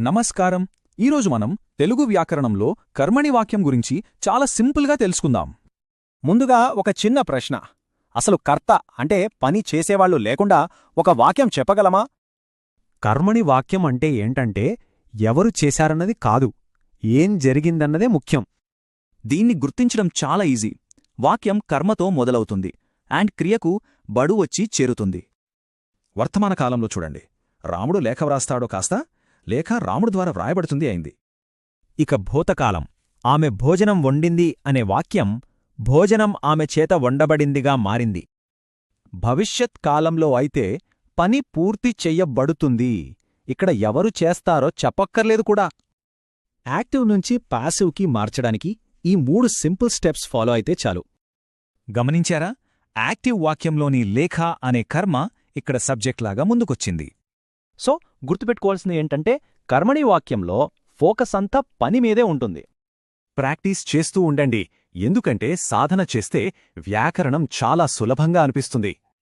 నమస్కారం. ఈరోజు మనం తెలుగు వ్యాకరణంలో కర్మణి వాక్యం గురించి చాలా సింపుల్గా తెలుసుకుందాం. ముందుగా ఒక చిన్న ప్రశ్న. అసలు కర్త అంటే పని చేసేవాళ్ళు లేకుండా ఒక వాక్యం చెప్పగలమా? కర్మణి వాక్యం అంటే ఏంటంటే ఎవరు చేశారన్నది కాదు ఏం జరిగిందన్నదే ముఖ్యం. దీన్ని గుర్తించడం చాలా ఈజీ. వాక్యం కర్మతో మొదలవుతుంది అండ్ క్రియకు బడు వచ్చి చేరుతుంది. వర్తమాన కాలంలో చూడండి. రాముడు లేఖ వ్రాస్తాడో కాస్త లేఖ రాముడు ద్వారా వ్రాయబడుతుంది అయింది. ఇక భూతకాలం. ఆమె భోజనం వండింది అనే వాక్యం భోజనం ఆమె చేత వండబడిందిగా మారింది. భవిష్యత్ కాలంలో అయితే పని పూర్తి చెయ్యబడుతుంది. ఇక్కడ ఎవరు చేస్తారో చెప్పక్కర్లేదు కూడా. యాక్టివ్ నుంచి పాసివ్కి మార్చడానికి ఈ మూడు సింపుల్ స్టెప్స్ ఫాలో అయితే చాలు. గమనించారా? యాక్టివ్ వాక్యంలోని లేఖ అనే కర్మ ఇక్కడ సబ్జెక్ట్లాగా ముందుకొచ్చింది. సో గుర్తుపెట్టుకోవాల్సింది ఏంటంటే కర్మణి వాక్యంలో ఫోకస్ అంతా పని మీదే ఉంటుంది. ప్రాక్టీస్ చేస్తూ ఉండండి. ఎందుకంటే సాధన చేస్తే వ్యాకరణం చాలా సులభంగా అనిపిస్తుంది.